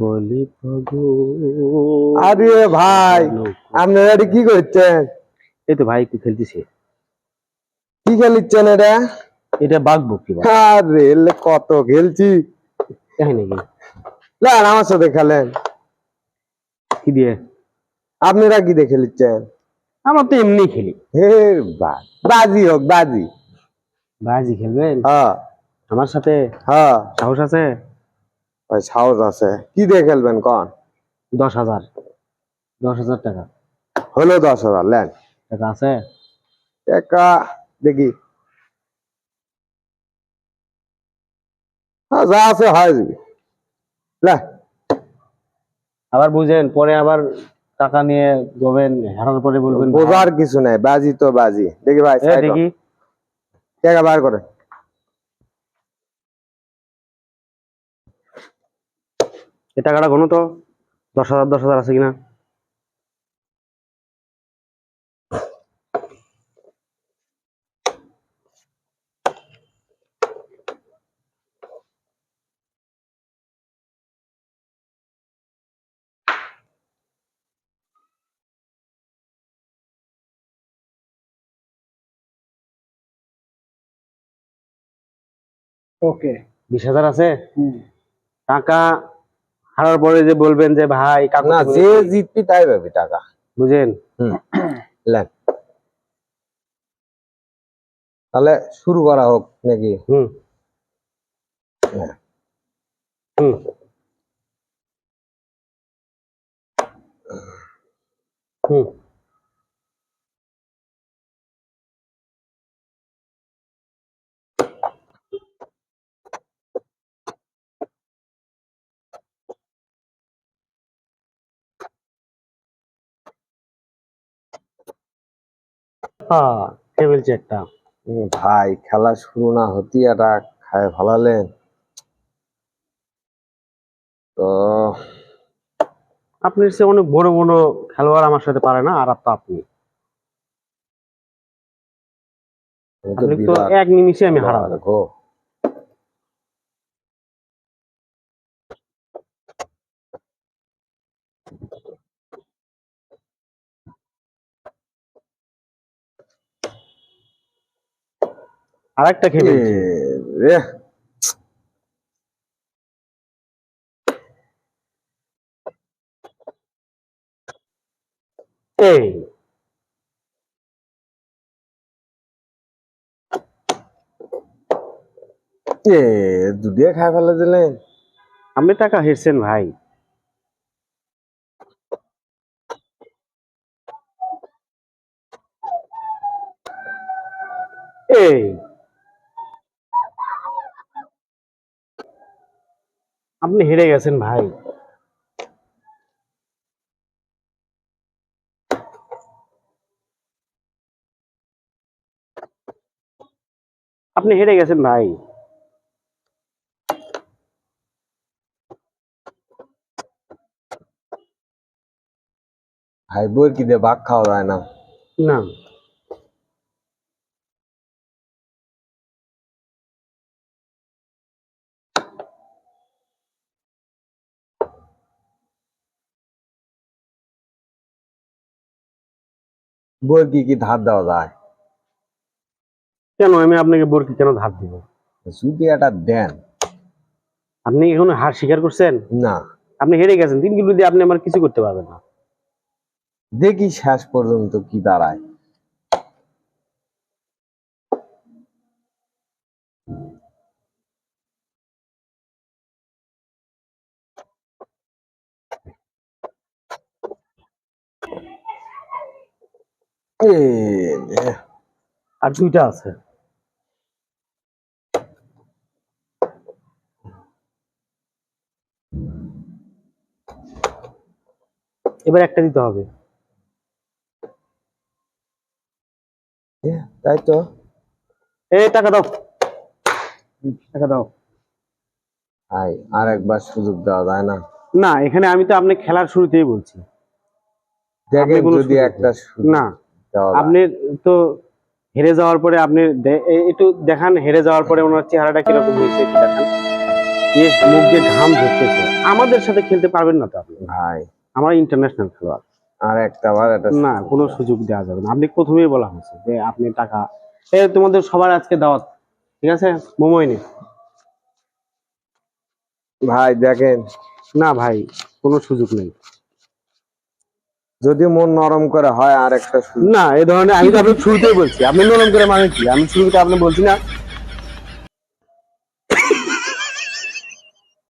বলি আরে ভাই আপনারা এটা কি করছেন? এই তো ভাই একটু খেলতেছি কি খেলিচ্ছেন এটা? এটা বাঘবো কি আরে কত খেলছি। তাই নাকি? না আমার সাথে খেলেন। কি দিয়ে? আপনারা কি দিয়ে খেলিচ্ছেন? আমরা তো এমনি খেলি। হে বাজি হোক বাজি। বাজি খেলবেন? হ্যাঁ। আমার সাথে? হ্যাঁ। সাহস আছে? ওই সাহস আছে। কি দিয়ে খেলবেন কন? দশ হাজার। দশ হাজার টাকা। হলো দশ হাজার লেন টাকা আছে? টাকা দেখি। হ্যাঁ যা আছে হয় যাবে আবার বুঝেন পরে আবার টাকা নিয়ে যাবেন হারার পরে বলবেন ভাই, বোঝার কিছু নাই বাজি তো বাজি। দেখি ভাই। দেখি। টাকা বার করে এই টাকাটা গণ তো। দশ হাজার দশ হাজার আছে কিনা? ওকে বিশ হাজার আছে? টাকা হারার পরে যে বলবেন যে ভাই কাকা না যে জিতবি তাই পাবি টাকা। বুঝেন? লেন তাহলে শুরু করা হোক নাকি? হুম। হম হুম। হুম। হ্যাঁ টেবিল চেয়ারটা ভাই খেলা শুরু না হতি এটা খায় ভালালেন। তো আপনি সে অনেক বড় বড় খেলোয়াড় আমার সাথে পারে না আর তো আপনি। আপনি তো এক নিমিষে আমি হারাবো আর একটা খেলে এই। এ দুধিয়া খাই ফেলে দিলেন আপনি টাকা হেরছেন ভাই। এই। আপনি হেরে গেছেন ভাই। আপনি হেরে গেছেন ভাই। ভাই বই কি দিয়ে ভাগ খাওয়া যায় না। না। বই কি কি ধার দেওয়া যায়? কেন? আমি আপনাকে বরকি কেন ধার দিব? যদি এটা দেন। আপনি এখন হার স্বীকার করছেন? না। আপনি হেরে গেছেন। তিন কিলো দিয়ে আপনি আমার কিছু করতে পারবেন না। দেখি শেষ পর্যন্ত কি দাঁড়ায়। আর দুইটা আছে। এবার একটা দিতে হবে। তাই তো। এই টাকা দাও। টাকা দাও। ভাই আর একবার সুযোগ দেওয়া যায় না। না এখানে আমি তো আপনি খেলার শুরুতেই বলছি। দেখেন যদি একটা না। আপনি তো হেরে যাওয়ার পরে আপনি একটু দেখান হেরে যাওয়ার পরে ওনার চেহারাটা কীরকম হয়েছে একটু দেখান। মুখ দিয়ে ঘাম ঝরতেছে। আমাদের সাথে খেলতে পারবেন না তো আপনি। ভাই। আমরা ইন্টারন্যাশনাল খেলোয়াড়। আর একটা বার না কোনো সুযোগ দেওয়া যাবে না। আপনি প্রথমেই বলা হয়েছে যে আপনি টাকা এ তোমাদের সবার আজকে দাওয়াত। ঠিক আছে? মোমোই নে ভাই দেখেন। না ভাই কোনো সুযোগ নেই। যদি মন নরম করে হয় আর একটা না এই ধরনের আমি তো আপনার শুরুতেই বলছি। আপনি নরম করে মানে কি? আমি শুরুতে আপনি বলছি না